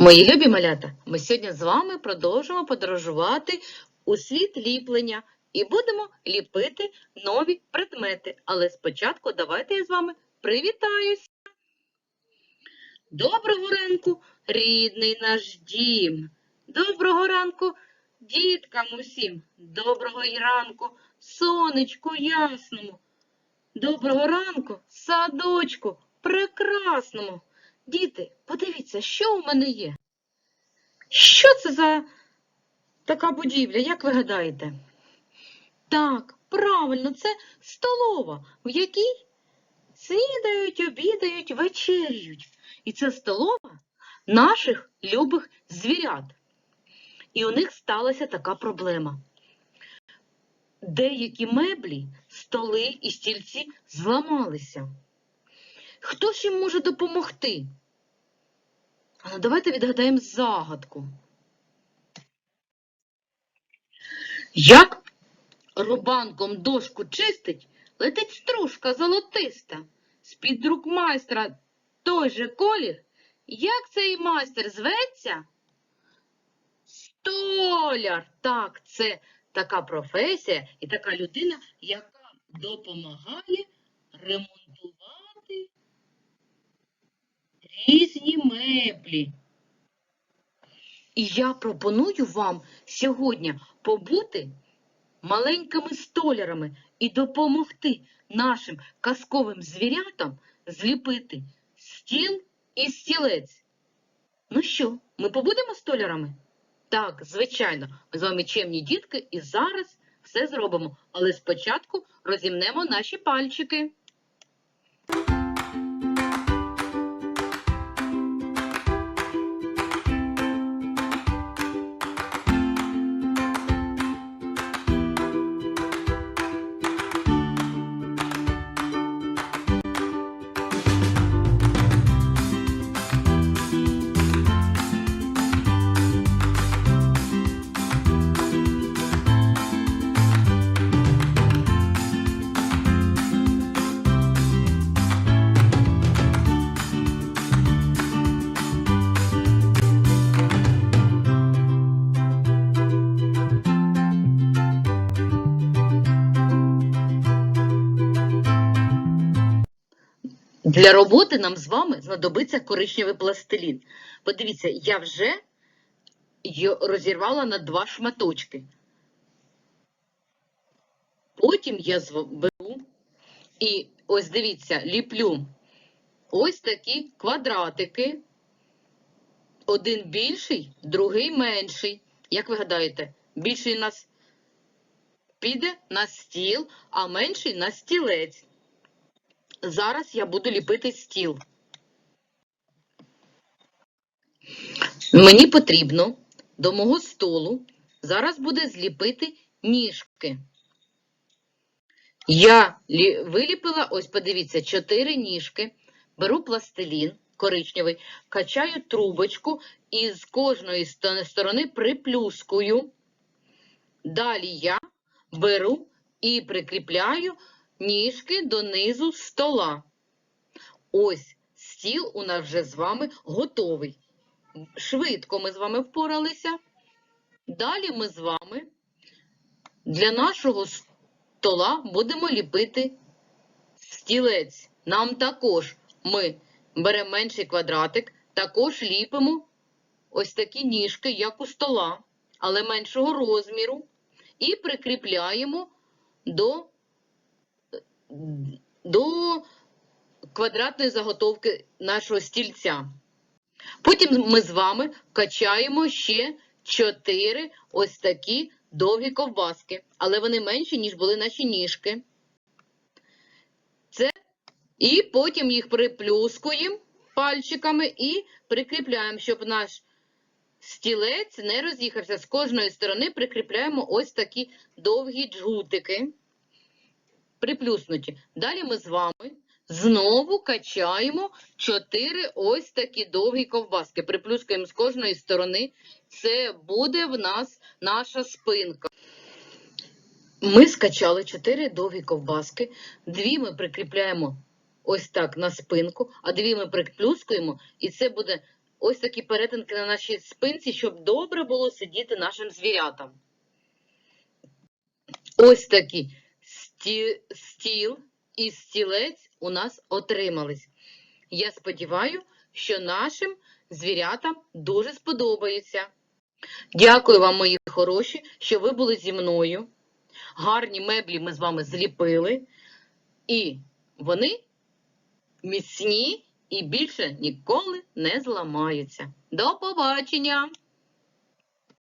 Мої любі малята, ми сьогодні з вами продовжимо подорожувати у світ ліплення і будемо ліпити нові предмети. Але спочатку давайте я з вами привітаюся. Доброго ранку, рідний наш дім. Доброго ранку, діткам усім. Доброго ранку, сонечку ясному. Доброго ранку, садочку прекрасному. Діти, подивіться, що у мене є. Що це за така будівля, як ви гадаєте? Так, правильно, це столова, в якій снідають, обідають, вечерюють. І це столова наших любих звірят. І у них сталася така проблема. Деякі меблі, столи і стільці зламалися. Хто ж їм може допомогти? А ну давайте відгадаємо загадку. Як рубанком дошку чистить, летить стружка золотиста. З-під рук майстра той же колір. Як цей майстер зветься? Столяр. Так, це така професія і така людина, яка допомагає ремонтувати різні меблі. І я пропоную вам сьогодні побути маленькими столярами і допомогти нашим казковим звірятам зліпити стіл і стілець. Ну що, ми побудемо столярами? Так, звичайно, ми з вами чемні дітки і зараз все зробимо. Але спочатку розімнемо наші пальчики. Для роботи нам з вами знадобиться коричневий пластилін. Подивіться, я вже розірвала на два шматочки. Потім я беру і ось дивіться, ліплю ось такі квадратики. Один більший, другий менший. Як ви гадаєте, більший у нас піде на стіл, а менший на стілець. Зараз я буду ліпити стіл. Мені потрібно до мого столу зараз буде зліпити ніжки. Я виліпила, ось подивіться, чотири ніжки. Беру пластилін коричневий, качаю трубочку і з кожної сторони приплюскую. Далі я беру і прикріпляю ніжки донизу стола. Ось стіл у нас вже з вами готовий. Швидко ми з вами впоралися. Далі ми з вами для нашого стола будемо ліпити стілець. Нам також ми беремо менший квадратик, також ліпимо ось такі ніжки, як у стола, але меншого розміру, і прикріпляємо до до квадратної заготовки нашого стільця. Потім ми з вами качаємо ще 4 ось такі довгі ковбаски, але вони менші, ніж були наші ніжки. Це і потім їх приплюскуємо пальчиками і прикріпляємо, щоб наш стілець не роз'їхався. З кожної сторони прикріпляємо ось такі довгі джгутики приплюснуті. Далі ми з вами знову качаємо 4 ось такі довгі ковбаски. Приплюскаємо з кожної сторони. Це буде в нас наша спинка. Ми скачали 4 довгі ковбаски. Дві ми прикріпляємо ось так на спинку, а дві ми приплюскуємо, і це буде ось такі перетинки на нашій спинці, щоб добре було сидіти нашим звірятам. Ось такі сті- стіл і стілець у нас отримались. Я сподіваюся, що нашим звірятам дуже сподобається. Дякую вам, мої хороші, що ви були зі мною. Гарні меблі ми з вами зліпили, і вони міцні і більше ніколи не зламаються. До побачення!